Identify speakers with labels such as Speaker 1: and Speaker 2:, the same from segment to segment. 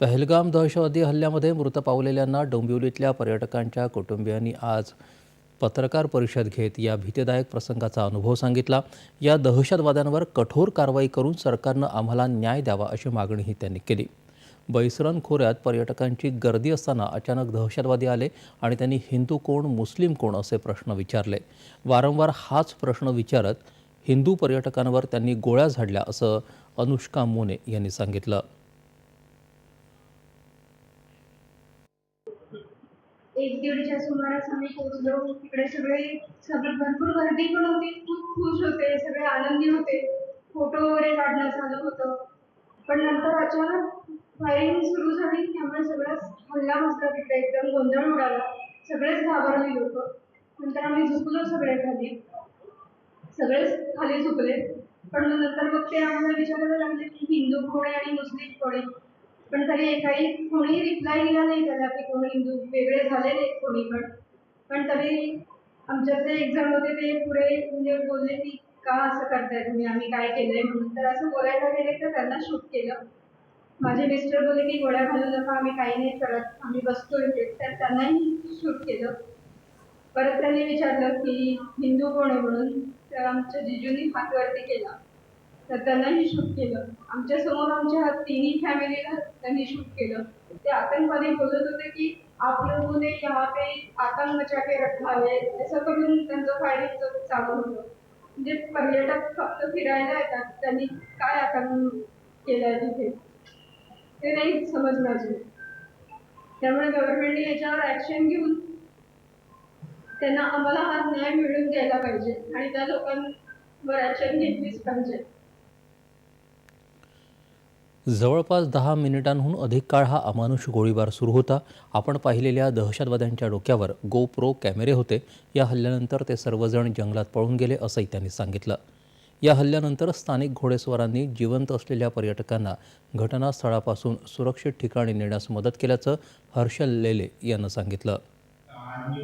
Speaker 1: पहलगाम दहशतवादी हल्ल्यामध्ये मृत पावलेल्यांना डोंबिवलीतल्या पर्यटकांच्या कुटुंबियांनी आज पत्रकार परिषद घेत या भीतीदायक प्रसंगाचा अनुभव सांगितला. या दहशतवाद्यांवर कठोर कारवाई करून सरकारनं आम्हाला न्याय द्यावा अशी मागणीही त्यांनी केली. बैसरण खोऱ्यात पर्यटकांची गर्दी असताना अचानक दहशतवादी आले आणि त्यांनी हिंदू कोण मुस्लिम कोण असे प्रश्न विचारले. वारंवार हाच प्रश्न विचारत हिंदू पर्यटकांवर त्यांनी गोळ्या झाडल्या असं अनुष्का मोने यांनी सांगितलं.
Speaker 2: एक दीडच्या सुमारास आम्ही पोहोचलो. तिकडे सगळे सगळे भरपूर गर्दी पण होती. खूप खुश होते सगळे आनंदी होते. फोटो वगैरे काढणं चालू होतं. पण नंतर अचानक फायरिंग सुरू झाली. त्यामुळे सगळंच हल्ला मस्ता तिकडे. एकदम गोंधळ उडाला. सगळेच घाबरले लोक. नंतर आम्ही झुकलो सगळे खाली. सगळेच खाली झुकले पण नंतर मग ते आम्हाला विचारायला लागले की हिंदू कोणी आणि मुस्लिम कोणी पण तरी एकाही कोणी रिप्लाय दिला नाही त्याला की कोणी हिंदू वेगळे झाले नाहीत कोणी पण. पण तरी आमच्यातले एक जण होते ते पुढे म्हणजे बोलले की का असं करताय तुम्ही? आम्ही काय केलंय म्हणून. तर असं बोलायला गेले तर त्यांना शूट केलं. माझे मिस्टर बोलले की गोळ्या घालू नका आम्ही काही नाही करत आम्ही बसतोय इथे. तर त्यांनाही शूट केलं. परत त्यांनी विचारलं की हिंदू कोण आहे म्हणून? तर आमच्या जिजूनी हात वरती केला. तर त्यांनाही शूट केलं. आमच्यासमोर आमच्या तिन्ही फॅमिलीला त्यांनी शूट केलं. ते आतंकवादी बोलत होते की आप लोगों ने यहाँ पे आतंक मचा के रखा है. असं करून त्यांचं फायरिंग चालू होतं. म्हणजे पर्यटक फक्त फिरायला येतात. त्यांनी काय आतंक केलंय तिथे? ते नाही समजलं अजून. त्यामुळे गव्हर्नमेंटने याच्यावर ऍक्शन घेऊन त्यांना आम्हाला हा न्याय मिळून द्यायला पाहिजे आणि त्या लोकांवर ऍक्शन घेतलीच पाहिजे.
Speaker 1: जवळपास दहा मिनिटांहून अधिक काळ हा अमानुष गोळीबार सुरू होता. आपण पाहिलेल्या दहशतवाद्यांच्या डोक्यावर गोप्रो कॅमेरे होते. या हल्ल्यानंतर ते सर्वजण जंगलात पळून गेले असंही त्यांनी सांगितलं. या हल्ल्यानंतर स्थानिक घोडेस्वारांनी जिवंत असलेल्या पर्यटकांना घटनास्थळापासून सुरक्षित ठिकाणी नेण्यास मदत केल्याचं हर्षल लेले यानं सांगितलं.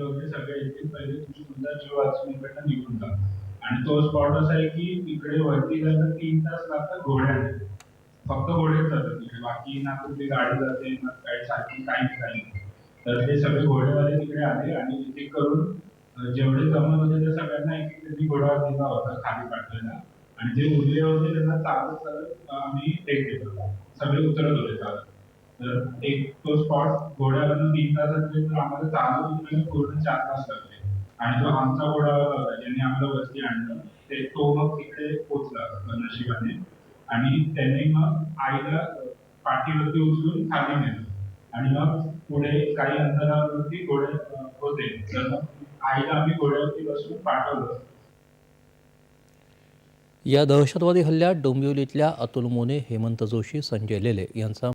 Speaker 3: वगैरे सगळे येतील पहिले तुम्ही तुमचा जीव निघून जा आणि तो स्पॉट असा आहे की तिकडे वरती जायला तीन तास लागतात घोड्याने. फक्त घोडेच जातात तिकडे. बाकी ना कुठली गाडी जाते ना काही सारखी काही नाही, काही तर ते सगळे घोडेवाले तिकडे आले आणि एक करून जेवढे जमत होते त्या सगळ्यांना एक त्यांनी घोडावर दिला होता खाली पाठवायला. आणि जे उरले होते त्यांना चालत चालत आम्ही टेक देत होतो. सगळे उतरत होते चालत. तर एक तो स्पॉट घोड्यावरून तीन तासात तर आम्हाला चालत उतरायला पूर्ण चार तास लागले. आणि जो आमचा घोडा होता ज्यांनी आम्हाला वरती आणलं. ते तो मग तिकडे पोचला नशिबाने. आणि त्याने मग आईला पाठीवरती उचलून खाली नेलं. आणि मग पुढे काही अंतरावरती घोडे होते. तर मग आईला आम्ही घोड्यावरती बसून पाठवलं.
Speaker 1: या दहशतवादी हल्ल्यात डोंबिवलीतल्या अतुल मोने हेमंत जोशी संजय लेले यांचा